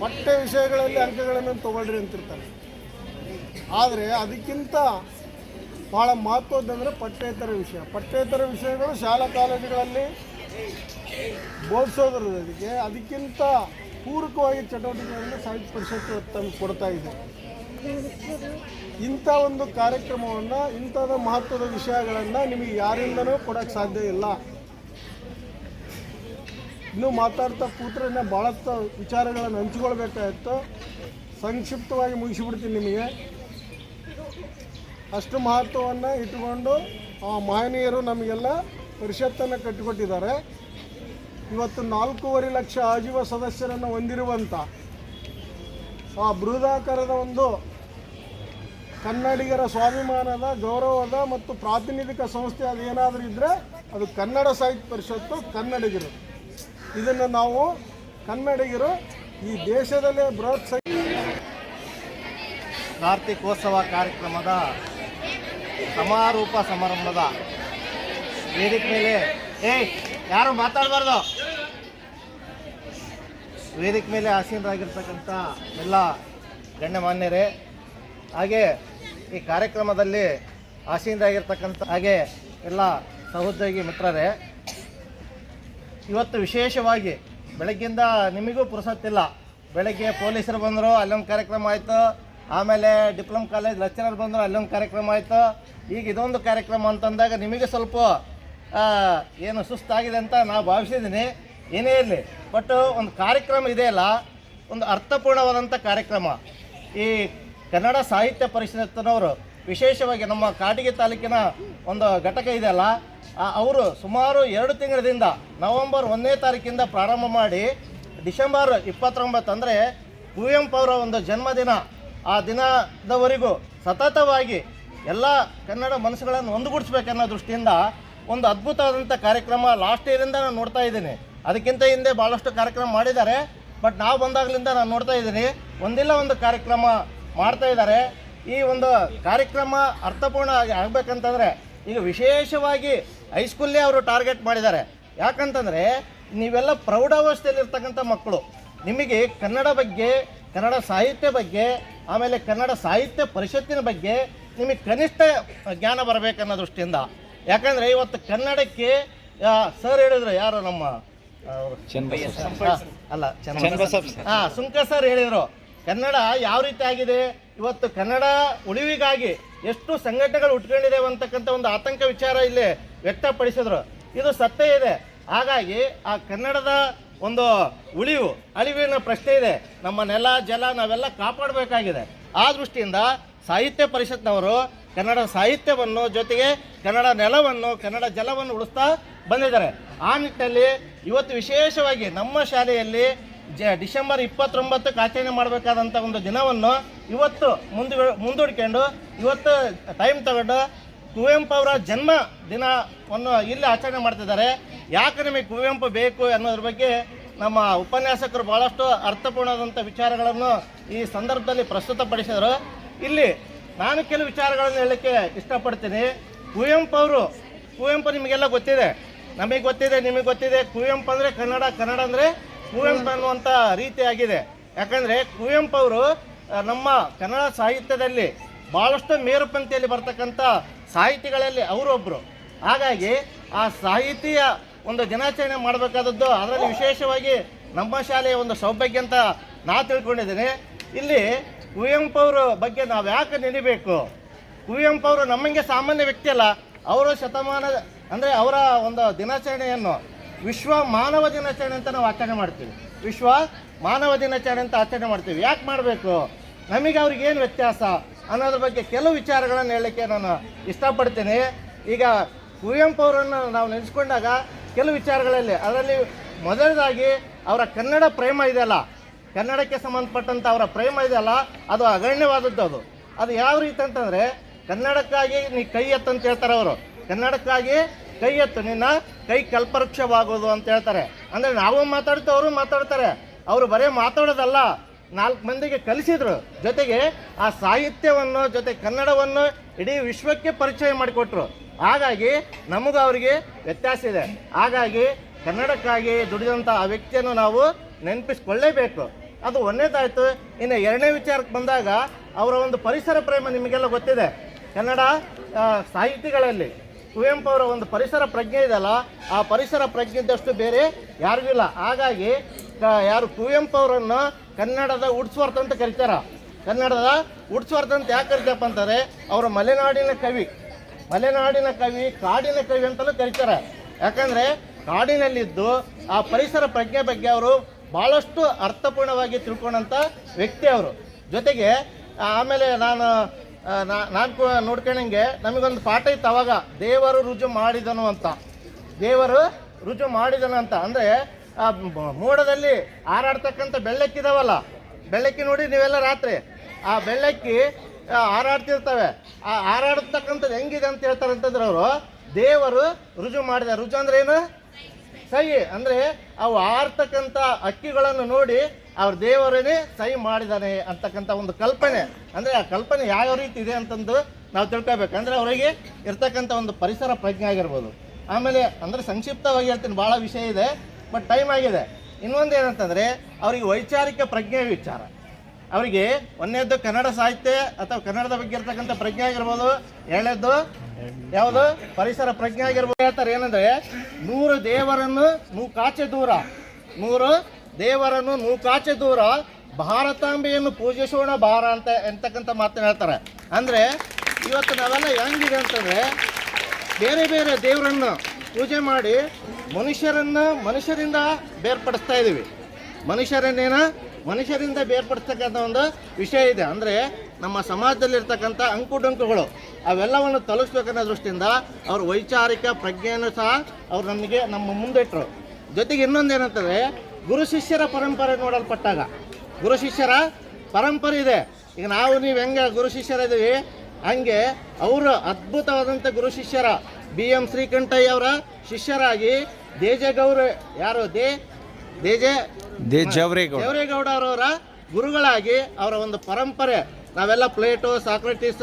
ಪಠ್ಯ ವಿಷಯಗಳಲ್ಲಿ ಅಂಕಗಳನ್ನು ತಗೊಳ್ರಿ ಅಂತಿರ್ತಾರೆ. ಆದರೆ ಅದಕ್ಕಿಂತ ಭಾಳ ಮಹತ್ವದ್ದಂದರೆ ಪಠ್ಯೇತರ ವಿಷಯ. ಪಠ್ಯೇತರ ವಿಷಯಗಳು ಶಾಲಾ ಕಾಲೇಜುಗಳಲ್ಲಿ ಬೋಧಿಸೋದ್ರದಕ್ಕೆ ಅದಕ್ಕಿಂತ ಪೂರಕವಾಗಿ ಚಟುವಟಿಕೆಗಳನ್ನು ಸಾಹಿತ್ಯ ಪರಿಷತ್ತು ತಂದು ಕೊಡ್ತಾ ಇದೆ. ಇಂಥ ಒಂದು ಕಾರ್ಯಕ್ರಮವನ್ನು, ಇಂಥದ ಮಹತ್ವದ ವಿಷಯಗಳನ್ನು ನಿಮಗೆ ಯಾರಿಂದನೂ ಕೊಡೋಕ್ಕೆ ಸಾಧ್ಯ ಇಲ್ಲ. ಇನ್ನೂ ಮಾತಾಡ್ತಾ ಕೂತ್ರೆ ಭಾಳಷ್ಟು ವಿಚಾರಗಳನ್ನು ಹಂಚ್ಕೊಳ್ಬೇಕಾಗಿತ್ತು ಸಂಕ್ಷಿಪ್ತವಾಗಿ ಮುಗಿಸಿಬಿಡ್ತೀನಿ ನಿಮಗೆ. ಅಷ್ಟು ಮಹತ್ವವನ್ನು ಇಟ್ಟುಕೊಂಡು ಆ ಮಹನೀಯರು ನಮಗೆಲ್ಲ ಪರಿಷತ್ತನ್ನು ಕಟ್ಟಿಕೊಟ್ಟಿದ್ದಾರೆ. ಇವತ್ತು ನಾಲ್ಕೂವರೆ ಲಕ್ಷ ಆಜೀವ ಸದಸ್ಯರನ್ನು ಹೊಂದಿರುವಂಥ ಆ ಬೃಹದಾಕಾರದ ಒಂದು ಕನ್ನಡಿಗರ ಸ್ವಾಭಿಮಾನದ, ಗೌರವದ ಮತ್ತು ಪ್ರಾತಿನಿಧಿಕ ಸಂಸ್ಥೆ ಅದು ಏನಾದರೂ ಇದ್ದರೆ ಅದು ಕನ್ನಡ ಸಾಹಿತ್ಯ ಪರಿಷತ್ತು ಕನ್ನಡಿಗರು. ಇದನ್ನು ನಾವು ಕನ್ನಡಿಗರು ಈ ದೇಶದಲ್ಲೇ ಬೃಹತ್ ಕಾರ್ತಿಕೋತ್ಸವ ಕಾರ್ಯಕ್ರಮದ ಸಮಾರೋಪ ಸಮಾರಂಭದ ವೇದಿಕೆ ಮೇಲೆ ಏಯ್, ಯಾರು ಮಾತಾಡಬಾರ್ದು? ವೇದಿಕೆ ಮೇಲೆ ಆಸೀನರಾಗಿರ್ತಕ್ಕಂಥ ಎಲ್ಲ ಗಣ್ಯಮಾನ್ಯರೇ, ಹಾಗೆ ಈ ಕಾರ್ಯಕ್ರಮದಲ್ಲಿ ಆಸೀನರಾಗಿರ್ತಕ್ಕಂಥ ಹಾಗೆ ಎಲ್ಲ ಸಹೋದ್ಯೋಗಿ ಮಿತ್ರರೇ ಇವತ್ತು ವಿಶೇಷವಾಗಿ ಬೆಳಗ್ಗಿಂದ ನಿಮಗೂ ಪುರಸತ್ತಿಲ್ಲ. ಬೆಳಗ್ಗೆ ಪೊಲೀಸರು ಬಂದರು, ಅಲ್ಲೊಂದು ಕಾರ್ಯಕ್ರಮ ಆಯಿತು. ಆಮೇಲೆ ಡಿಪ್ಲೊಮ್ ಕಾಲೇಜ್ ಲೆಕ್ಚರರ್ ಬಂದರು, ಅಲ್ಲೊಂದು ಕಾರ್ಯಕ್ರಮ ಆಯಿತು. ಈಗ ಇದೊಂದು ಕಾರ್ಯಕ್ರಮ ಅಂತಂದಾಗ ನಿಮಗೆ ಸ್ವಲ್ಪ ಏನು ಸುಸ್ತಾಗಿದೆ ಅಂತ ನಾವು ಭಾವಿಸಿದ್ದೀನಿ ಏನೇ ಇರಲಿ, ಬಟ್ ಒಂದು ಕಾರ್ಯಕ್ರಮ ಇದೆಯಲ್ಲ ಒಂದು ಅರ್ಥಪೂರ್ಣವಾದಂಥ ಕಾರ್ಯಕ್ರಮ. ಈ ಕನ್ನಡ ಸಾಹಿತ್ಯ ಪರಿಷತ್ತಿನವರು ವಿಶೇಷವಾಗಿ ನಮ್ಮ ಕಾಟಿಗೆ ತಾಲೂಕಿನ ಒಂದು ಘಟಕ ಇದೆಯಲ್ಲ ಅವರು ಸುಮಾರು ಎರಡು ತಿಂಗಳಿಂದ ನವೆಂಬರ್ ಒಂದನೇ ತಾರೀಕಿಂದ ಪ್ರಾರಂಭ ಮಾಡಿ ಡಿಸೆಂಬರ್ ಇಪ್ಪತ್ತೊಂಬತ್ತು ಅಂದರೆ ಕುವೆಂಪು ಅವರ ಒಂದು ಜನ್ಮದಿನ, ಆ ದಿನದವರೆಗೂ ಸತತವಾಗಿ ಎಲ್ಲ ಕನ್ನಡ ಮನಸ್ಸುಗಳನ್ನು ಒಂದುಗೂಡಿಸ್ಬೇಕನ್ನೋ ದೃಷ್ಟಿಯಿಂದ ಒಂದು ಅದ್ಭುತವಾದಂಥ ಕಾರ್ಯಕ್ರಮ ಲಾಸ್ಟ್ ಇಯರಿಂದ ನಾನು ನೋಡ್ತಾ ಇದ್ದೀನಿ. ಅದಕ್ಕಿಂತ ಹಿಂದೆ ಭಾಳಷ್ಟು ಕಾರ್ಯಕ್ರಮ ಮಾಡಿದ್ದಾರೆ ಬಟ್ ನಾವು ಬಂದಾಗಲಿಂದ ನಾನು ನೋಡ್ತಾ ಇದ್ದೀನಿ. ಒಂದಿಲ್ಲ ಒಂದು ಕಾರ್ಯಕ್ರಮ ಮಾಡ್ತಾ ಇದ್ದಾರೆ. ಈ ಒಂದು ಕಾರ್ಯಕ್ರಮ ಅರ್ಥಪೂರ್ಣ ಆಗಿ ಆಗ್ಬೇಕಂತಂದರೆ ಈಗ ವಿಶೇಷವಾಗಿ ಹೈಸ್ಕೂಲ್ಲೇ ಅವರು ಟಾರ್ಗೆಟ್ ಮಾಡಿದ್ದಾರೆ. ಯಾಕಂತಂದರೆ ನೀವೆಲ್ಲ ಪ್ರೌಢಾವಸ್ಥೆಯಲ್ಲಿರ್ತಕ್ಕಂಥ ಮಕ್ಕಳು. ನಿಮಗೆ ಕನ್ನಡ ಬಗ್ಗೆ ಕನ್ನಡ ಸಾಹಿತ್ಯ ಬಗ್ಗೆ ಆಮೇಲೆ ಕನ್ನಡ ಸಾಹಿತ್ಯ ಪರಿಷತ್ತಿನ ಬಗ್ಗೆ ನಿಮಗೆ ಕನಿಷ್ಠ ಜ್ಞಾನ ಬರಬೇಕನ್ನೋ ದೃಷ್ಟಿಯಿಂದ. ಯಾಕಂದರೆ ಇವತ್ತು ಕನ್ನಡಕ್ಕೆ ಸರ್ ಹೇಳಿದ್ರು ಯಾರು ನಮ್ಮ ಅಲ್ಲ ಹಾಂ ಸುಂಕ ಸರ್ ಹೇಳಿದ್ರು. ಕನ್ನಡ ಯಾವ ರೀತಿ ಆಗಿದೆ? ಇವತ್ತು ಕನ್ನಡ ಉಳಿವಿಗಾಗಿ ಎಷ್ಟು ಸಂಘಟನೆಗಳು ಉಟ್ಕೊಂಡಿದೆ ಅಂತಕ್ಕಂಥ ಒಂದು ಆತಂಕ ವಿಚಾರ ಇಲ್ಲಿ ವ್ಯಕ್ತಪಡಿಸಿದ್ರು. ಇದು ಸತ್ಯ ಇದೆ. ಹಾಗಾಗಿ ಆ ಕನ್ನಡದ ಒಂದು ಉಳಿವು, ಅಳಿವಿನ ಪ್ರಶ್ನೆ ಇದೆ. ನಮ್ಮ ನೆಲ, ಜಲ ನಾವೆಲ್ಲ ಕಾಪಾಡಬೇಕಾಗಿದೆ. ಆ ದೃಷ್ಟಿಯಿಂದ ಸಾಹಿತ್ಯ ಪರಿಷತ್ನವರು ಕನ್ನಡ ಸಾಹಿತ್ಯವನ್ನು ಜೊತೆಗೆ ಕನ್ನಡ ನೆಲವನ್ನು, ಕನ್ನಡ ಜಲವನ್ನು ಉಳಿಸ್ತಾ ಬಂದಿದ್ದಾರೆ. ಆ ನಿಟ್ಟಿನಲ್ಲಿ ಇವತ್ತು ವಿಶೇಷವಾಗಿ ನಮ್ಮ ಶಾಲೆಯಲ್ಲಿ ಜ ಡಿಸೆಂಬರ್ ಇಪ್ಪತ್ತೊಂಬತ್ತಕ್ಕೆ ಆಚರಣೆ ಮಾಡಬೇಕಾದಂಥ ಒಂದು ದಿನವನ್ನು ಇವತ್ತು ಮುಂದು ಮುಂದೂಡ್ಕೊಂಡು ಇವತ್ತು ಟೈಮ್ ತಗೊಂಡು ಕುವೆಂಪು ಅವರ ಜನ್ಮ ದಿನವನ್ನು ಇಲ್ಲಿ ಆಚರಣೆ ಮಾಡ್ತಿದ್ದಾರೆ. ಯಾಕೆ ನಿಮಗೆ ಕುವೆಂಪು ಬೇಕು ಅನ್ನೋದ್ರ ಬಗ್ಗೆ ನಮ್ಮ ಉಪನ್ಯಾಸಕರು ಭಾಳಷ್ಟು ಅರ್ಥಪೂರ್ಣವಾದಂಥ ವಿಚಾರಗಳನ್ನು ಈ ಸಂದರ್ಭದಲ್ಲಿ ಪ್ರಸ್ತುತಪಡಿಸಿದರು. ಇಲ್ಲಿ ನಾನು ಕೆಲವು ವಿಚಾರಗಳನ್ನು ಹೇಳಲಿಕ್ಕೆ ಇಷ್ಟಪಡ್ತೀನಿ. ಕುವೆಂಪು ಅವರು ಕುವೆಂಪು ನಿಮಗೆಲ್ಲ ಗೊತ್ತಿದೆ. ನಮಗೆ ಗೊತ್ತಿದೆ, ನಿಮಗೆ ಗೊತ್ತಿದೆ. ಕುವೆಂಪು ಅಂದರೆ ಕನ್ನಡ ಕನ್ನಡ ಅಂದರೆ ಕುವೆಂಪು ಅನ್ನುವಂಥ ರೀತಿಯಾಗಿದೆ. ಯಾಕಂದರೆ ಕುವೆಂಪು ಅವರು ನಮ್ಮ ಕನ್ನಡ ಸಾಹಿತ್ಯದಲ್ಲಿ ಭಾಳಷ್ಟು ಮೇರುಪಂಕ್ತಿಯಲ್ಲಿ ಬರ್ತಕ್ಕಂಥ ಸಾಹಿತಿಗಳಲ್ಲಿ ಅವರೊಬ್ಬರು ಹಾಗಾಗಿ ಆ ಸಾಹಿತಿಯ ಒಂದು ದಿನಾಚರಣೆ ಮಾಡಬೇಕಾದದ್ದು ಅದರಲ್ಲಿ ವಿಶೇಷವಾಗಿ ನಮ್ಮ ಶಾಲೆಯ ಒಂದು ಸೌಭಾಗ್ಯ ಅಂತ ನಾ ತಿಳ್ಕೊಂಡಿದ್ದೇನೆ. ಇಲ್ಲಿ ಕುವೆಂಪು ಅವರ ಬಗ್ಗೆ ನಾವು ಯಾಕೆ ನೆನಿಬೇಕು? ಕುವೆಂಪು ಅವರು ನಮಗೆ ಸಾಮಾನ್ಯ ವ್ಯಕ್ತಿ ಅಲ್ಲ. ಅವರು ಶತಮಾನದ ಅಂದರೆ ಅವರ ಒಂದು ದಿನಾಚರಣೆಯನ್ನು ವಿಶ್ವ ಮಾನವ ದಿನಾಚರಣೆ ಅಂತ ನಾವು ಆಚರಣೆ ಮಾಡ್ತೀವಿ. ವಿಶ್ವ ಮಾನವ ದಿನಾಚರಣೆ ಅಂತ ಆಚರಣೆ ಮಾಡ್ತೀವಿ. ಯಾಕೆ ಮಾಡಬೇಕು? ನಮಗೆ ಅವ್ರಿಗೆ ಏನು ವ್ಯತ್ಯಾಸ? ಅನ್ನೋದ್ರ ಬಗ್ಗೆ ಕೆಲವು ವಿಚಾರಗಳನ್ನು ಹೇಳಲಿಕ್ಕೆ ನಾನು ಇಷ್ಟಪಡ್ತೀನಿ. ಈಗ ಕುವೆಂಪು ಅವರನ್ನು ನಾವು ನೆನೆಸ್ಕೊಂಡಾಗ ಕೆಲವು ವಿಚಾರಗಳಲ್ಲಿ ಅದರಲ್ಲಿ ಮೊದಲದಾಗಿ ಅವರ ಕನ್ನಡ ಪ್ರೇಮ ಇದೆಯಲ್ಲ? ಕನ್ನಡಕ್ಕೆ ಸಂಬಂಧಪಟ್ಟಂಥ ಅವರ ಪ್ರೇಮ ಇದೆಯಲ್ಲ? ಅದು ಅಗಣ್ಯವಾದದ್ದು ಅದು. ಅದು ಯಾವ ರೀತಿ ಅಂತಂದರೆ ಕನ್ನಡಕ್ಕಾಗಿ ನೀ ಕೈ ಎತ್ತಂತ ಹೇಳ್ತಾರೆ ಅವರು. ಕನ್ನಡಕ್ಕಾಗಿ ಕೈ ಎತ್ತು, ನಿನ್ನ ಕೈ ಕಲ್ಪವೃಕ್ಷವಾಗೋದು ಅಂತ ಹೇಳ್ತಾರೆ. ಅಂದರೆ ನಾವು ಮಾತಾಡ್ತೇವೆ ಅವರು ಮಾತಾಡ್ತಾರೆ. ಅವರು ಬರೀ ಮಾತಾಡೋದಲ್ಲ. ನಾಲ್ಕು ಮಂದಿಗೆ ಕಲಿಸಿದ್ರು. ಜೊತೆಗೆ ಆ ಸಾಹಿತ್ಯವನ್ನು, ಜೊತೆ ಕನ್ನಡವನ್ನು ಇಡೀ ವಿಶ್ವಕ್ಕೆ ಪರಿಚಯ ಮಾಡಿಕೊಟ್ರು. ಹಾಗಾಗಿ ನಮಗೂ ಅವರಿಗೆ ವ್ಯತ್ಯಾಸ ಇದೆ. ಹಾಗಾಗಿ ಕನ್ನಡಕ್ಕಾಗಿ ದುಡಿದಂಥ ಆ ವ್ಯಕ್ತಿಯನ್ನು ನಾವು ನೆನಪಿಸ್ಕೊಳ್ಳೇಬೇಕು. ಅದು ಒಂದೇದಾಯಿತು. ಇನ್ನು ಎರಡನೇ ವಿಚಾರಕ್ಕೆ ಬಂದಾಗ, ಅವರ ಒಂದು ಪರಿಸರ ಪ್ರೇಮ ನಿಮಗೆಲ್ಲ ಗೊತ್ತಿದೆ. ಕನ್ನಡ ಸಾಹಿತಿಗಳಲ್ಲಿ ಕುವೆಂಪು ಅವರ ಒಂದು ಪರಿಸರ ಪ್ರಜ್ಞೆ ಇದೆಯಲ್ಲ ಆ ಪರಿಸರ ಪ್ರಜ್ಞೆ ಇದ್ದಷ್ಟು ಬೇರೆ ಯಾರಿಗೂ ಇಲ್ಲ. ಹಾಗಾಗಿ ಯಾರು ಕುವೆಂಪು ಅವರನ್ನು ಕನ್ನಡದ ಉಡ್ಸ್ವರ್ಥ ಅಂತ ಕರಿತಾರ. ಕನ್ನಡದ ಉಡ್ಸ್ವರ್ಥ ಅಂತ ಯಾಕೆ ಕರಿತಪ್ಪ ಅಂತಾರೆ, ಅವರ ಮಲೆನಾಡಿನ ಕವಿ ಮಲೆನಾಡಿನ ಕವಿ, ಕಾಡಿನ ಕವಿ ಅಂತಲೂ ಕರೀತಾರೆ. ಯಾಕಂದರೆ, ಕಾಡಿನಲ್ಲಿದ್ದು ಆ ಪರಿಸರ ಪ್ರಜ್ಞೆ ಬಗ್ಗೆ ಅವರು ಭಾಳಷ್ಟು ಅರ್ಥಪೂರ್ಣವಾಗಿ ತಿಳ್ಕೊಂಡಂಥ ವ್ಯಕ್ತಿ ಅವರು. ಜೊತೆಗೆ ಆಮೇಲೆ ನಾನು ನಾನು ಕೂಡ ನೋಡ್ಕೊಂಡಂಗೆ ನಮಗೊಂದು ಪಾಠ ಇತ್ತು ಅವಾಗ, ದೇವರು ರುಜು ಮಾಡಿದನು ಅಂತ. ದೇವರು ರುಜು ಮಾಡಿದನು ಅಂತ. ಅಂದರೆ ಮೋಡದಲ್ಲಿ ಹಾರಾಡ್ತಕ್ಕಂಥ ಬೆಳ್ಳಕ್ಕಿದಾವಲ್ಲ, ಬೆಳ್ಳಕ್ಕಿ ನೋಡಿ ನೀವೆಲ್ಲ ರಾತ್ರಿ, ಆ ಬೆಳ್ಳಕ್ಕಿ ಹಾರಾಡ್ತಿರ್ತವೆ. ಆ, ಹಾರಾಡ್ತಕ್ಕಂಥದ್ದು ಹೆಂಗಿದೆ ಅಂತ ಹೇಳ್ತಾರೆ ಅಂತಂದ್ರೆ ಅವರು, ದೇವರು ರುಜು ಮಾಡಿದ, ರುಜು ಅಂದ್ರೆ ಏನು? ಸಹಿ ಅಂದ್ರೆ ಅವು ಆರ್ತಕ್ಕಂಥ ಅಕ್ಕಿಗಳನ್ನು ನೋಡಿ ಅವ್ರ ದೇವರನ್ನೇ ಸಹಿ ಮಾಡಿದಾನೆ ಅಂತಕ್ಕಂಥ ಒಂದು ಕಲ್ಪನೆ. ಅಂದ್ರೆ ಆ ಕಲ್ಪನೆ ಯಾವ ರೀತಿ ಇದೆ ಅಂತಂದು ನಾವು ತಿಳ್ಕೊಬೇಕು. ಅಂದ್ರೆ ಅವರಿಗೆ ಇರ್ತಕ್ಕಂಥ ಒಂದು ಪರಿಸರ ಪ್ರಜ್ಞೆ ಆಗಿರ್ಬೋದು. ಆಮೇಲೆ ಅಂದ್ರೆ ಸಂಕ್ಷಿಪ್ತವಾಗಿ ಹೇಳ್ತೀನಿ ಭಾಳ ವಿಷಯ ಇದೆ ಬಟ್ ಟೈಮ್ ಆಗಿದೆ. ಇನ್ನೊಂದು ಏನಂತಂದ್ರೆ ಅವರಿಗೆ ವೈಚಾರಿಕ ಪ್ರಜ್ಞೆ ವಿಚಾರ. ಅವರಿಗೆ ಒಂದನೇದ್ದು ಕನ್ನಡ ಸಾಹಿತ್ಯ ಅಥವಾ ಕನ್ನಡದ ಬಗ್ಗೆ ಇರ್ತಕ್ಕಂಥ ಪ್ರಜ್ಞೆ ಆಗಿರ್ಬೋದು. ಎರಡನೇದ್ದು ಯಾವುದು? ಪರಿಸರ ಪ್ರಜ್ಞೆ ಆಗಿರ್ಬೋದು. ಹೇಳ್ತಾರೆ ಏನಂದ್ರೆ, ನೂರು ದೇವರನ್ನು ನೂಕಾಚೆ ದೂರ. ನೂರು ದೇವರನ್ನು ನೂಕಾಚೆ ದೂರ. ಭಾರತಾಂಬೆಯನ್ನು ಪೂಜಿಸೋಣ ಭಾರ ಅಂತ ಎಂತಕ್ಕಂಥ ಮಾತನ್ನ ಹೇಳ್ತಾರೆ. ಅಂದ್ರೆ, ಇವತ್ತು ನಾವೆಲ್ಲ ಹೆಂಗಿದೆ ಅಂತಂದ್ರೆ, ಬೇರೆ ಬೇರೆ ದೇವರನ್ನು ಪೂಜೆ ಮಾಡಿ ಮನುಷ್ಯರನ್ನು ಮನುಷ್ಯರಿಂದ ಬೇರ್ಪಡಿಸ್ತಾ ಇದ್ದೀವಿ ಮನುಷ್ಯರನ್ನೇನ ಮನುಷ್ಯರಿಂದ ಬೇರ್ಪಡಿಸ್ತಕ್ಕಂಥ ಒಂದು ವಿಷಯ ಇದೆ. ಅಂದರೆ ನಮ್ಮ ಸಮಾಜದಲ್ಲಿರ್ತಕ್ಕಂಥ ಅಂಕುಡೊಂಕುಗಳು, ಅವೆಲ್ಲವನ್ನು ತಲುಪಿಸ್ಬೇಕನ್ನೋ ದೃಷ್ಟಿಯಿಂದ ಅವ್ರ ವೈಚಾರಿಕ ಪ್ರಜ್ಞೆಯನ್ನು ಸಹ ಅವ್ರು ನಮಗೆ ನಮ್ಮ ಮುಂದಿಟ್ಟರು ಜೊತೆಗೆ ಇನ್ನೊಂದು ಏನಂತಂದರೆ, ಗುರು ಶಿಷ್ಯರ ಪರಂಪರೆ ನೋಡಲ್ಪಟ್ಟಾಗ, ಗುರು ಶಿಷ್ಯರ ಪರಂಪರೆ ಇದೆ. ಈಗ ನಾವು ನೀವು ಹೆಂಗೆ ಗುರು ಶಿಷ್ಯರಿದ್ದೀವಿ ಹಂಗೆ ಅವರು ಅದ್ಭುತವಾದಂಥ ಗುರು ಶಿಷ್ಯರ, ಬಿ ಎಂ ಶ್ರೀಕಂಠಯ್ಯ ಅವರ ಶಿಷ್ಯರಾಗಿ, ದೇಜಗೌರ ಯಾರು, ದೇ ದೇ ಜವರೇಗೌಡ. ದೇವರೇಗೌಡ ಅವರವರ ಗುರುಗಳಾಗಿ ಅವರ ಒಂದು ಪರಂಪರೆ ನಾವೆಲ್ಲ ಪ್ಲೇಟು ಸಾಕ್ರೆಟಿಸ್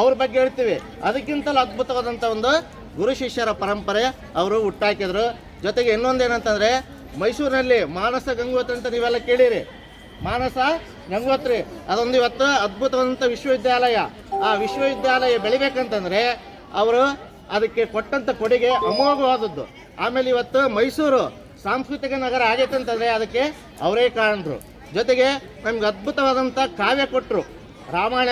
ಅವ್ರ ಬಗ್ಗೆ ಹೇಳ್ತೀವಿ. ಅದಕ್ಕಿಂತಲೂ ಅದ್ಭುತವಾದಂಥ ಒಂದು ಗುರು ಶಿಷ್ಯರ ಪರಂಪರೆ ಅವರು ಹುಟ್ಟಾಕಿದ್ರು. ಜೊತೆಗೆ ಇನ್ನೊಂದು ಏನಂತಂದ್ರೆ ಮೈಸೂರಿನಲ್ಲಿ ಮಾನಸ ಗಂಗೋತ್ರಿ ಅಂತ ನೀವೆಲ್ಲ ಕೇಳಿರಿ. ಮಾನಸ ಗಂಗೋತ್ರಿ ಅದೊಂದು ಇವತ್ತು ಅದ್ಭುತವಾದಂಥ ವಿಶ್ವವಿದ್ಯಾಲಯ. ಆ ವಿಶ್ವವಿದ್ಯಾಲಯ ಬೆಳಿಬೇಕಂತಂದರೆ ಅವರು ಅದಕ್ಕೆ ಕೊಟ್ಟಂಥ ಕೊಡುಗೆ ಅಮೋಘವಾದದ್ದು. ಆಮೇಲೆ ಇವತ್ತು ಮೈಸೂರು ಸಾಂಸ್ಕೃತಿಕ ನಗರ ಆಗೈತೆ ಅಂತಂದರೆ ಅದಕ್ಕೆ ಅವರೇ ಕಾರಣರು. ಜೊತೆಗೆ ನಮ್ಗೆ ಅದ್ಭುತವಾದಂಥ ಕಾವ್ಯ ಕೊಟ್ಟರು ರಾಮಾಯಣ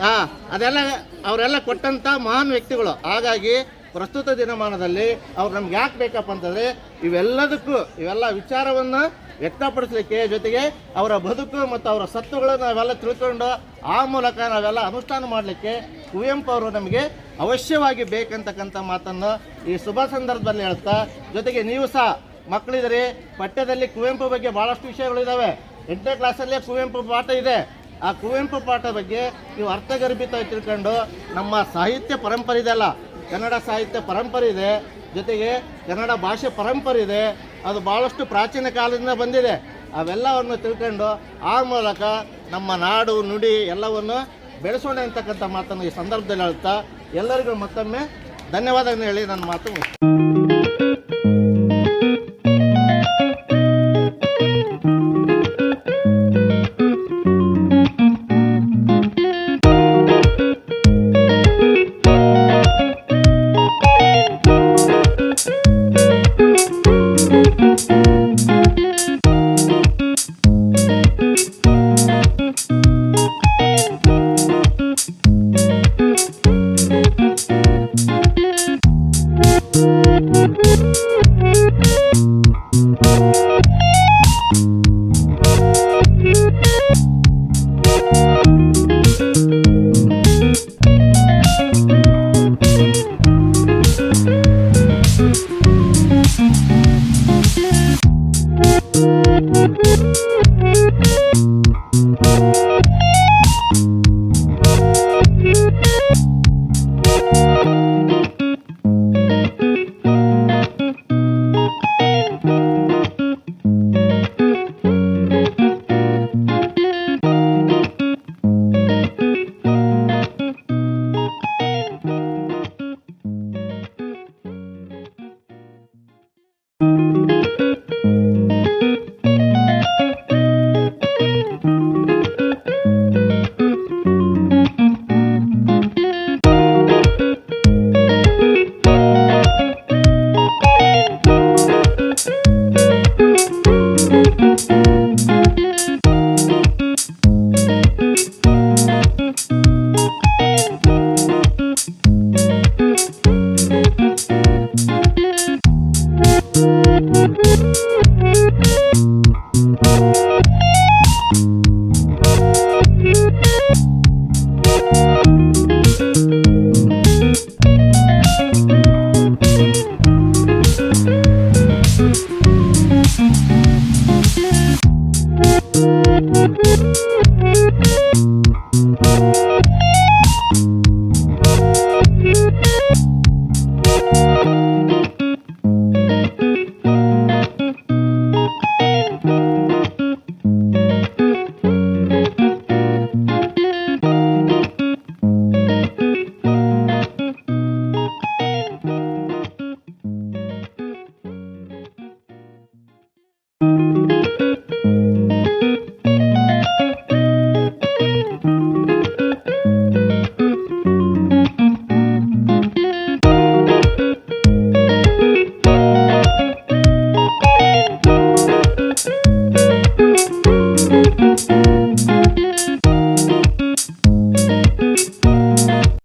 ಹಾಂ ಅದೆಲ್ಲ ಅವರೆಲ್ಲ ಕೊಟ್ಟಂಥ ಮಹಾನ್ ವ್ಯಕ್ತಿಗಳು. ಹಾಗಾಗಿ ಪ್ರಸ್ತುತ ದಿನಮಾನದಲ್ಲಿ ಅವ್ರು ನಮ್ಗೆ ಯಾಕೆ ಬೇಕಪ್ಪ ಅಂತಂದರೆ ಇವೆಲ್ಲದಕ್ಕೂ, ಇವೆಲ್ಲ ವಿಚಾರವನ್ನು ವ್ಯಕ್ತಪಡಿಸಲಿಕ್ಕೆ ಜೊತೆಗೆ ಅವರ ಬದುಕು ಮತ್ತು ಅವರ ಸತ್ತುಗಳನ್ನು ನಾವೆಲ್ಲ ತಿಳ್ಕೊಂಡು ಆ ಮೂಲಕ ನಾವೆಲ್ಲ ಅನುಷ್ಠಾನ ಮಾಡಲಿಕ್ಕೆ ಕುವೆಂಪು ಅವರು ನಮಗೆ ಅವಶ್ಯವಾಗಿ ಬೇಕಂತಕ್ಕಂಥ ಮಾತನ್ನು ಈ ಶುಭ ಸಂದರ್ಭದಲ್ಲಿ ಹೇಳ್ತಾ ಜೊತೆಗೆ ನೀವು ಸಹ ಮಕ್ಕಳಿದರೆ ಪಠ್ಯದಲ್ಲಿ ಕುವೆಂಪು ಬಗ್ಗೆ ಭಾಳಷ್ಟು ವಿಷಯಗಳಿದ್ದಾವೆ ಎಂಟನೇ ಕ್ಲಾಸಲ್ಲೇ ಕುವೆಂಪು ಪಾಠ ಇದೆ. ಆ ಕುವೆಂಪು ಪಾಠ ಬಗ್ಗೆ ನೀವು ಅರ್ಥಗರ್ಭಿತವಾಗಿ ತಿಳ್ಕೊಂಡು ನಮ್ಮ ಸಾಹಿತ್ಯ ಪರಂಪರೆ ಇದೆಯಲ್ಲ ಕನ್ನಡ ಸಾಹಿತ್ಯ ಪರಂಪರೆ ಇದೆ. ಜೊತೆಗೆ ಕನ್ನಡ ಭಾಷೆ ಪರಂಪರೆ ಇದೆ. ಅದು ಭಾಳಷ್ಟು ಪ್ರಾಚೀನ ಕಾಲದಿಂದ ಬಂದಿದೆ. ಅವೆಲ್ಲವನ್ನು ತಿಳ್ಕೊಂಡು ಆ ಮೂಲಕ ನಮ್ಮ ನಾಡು, ನುಡಿ ಎಲ್ಲವನ್ನು ಬೆಳೆಸೋಣ ಅಂತಕ್ಕಂಥ ಮಾತನ್ನು ಈ ಸಂದರ್ಭದಲ್ಲಿ ಹೇಳ್ತಾ ಎಲ್ಲರಿಗೂ ಮತ್ತೊಮ್ಮೆ ಧನ್ಯವಾದಗಳನ್ನು ಹೇಳಿ ನನ್ನ ಮಾತು.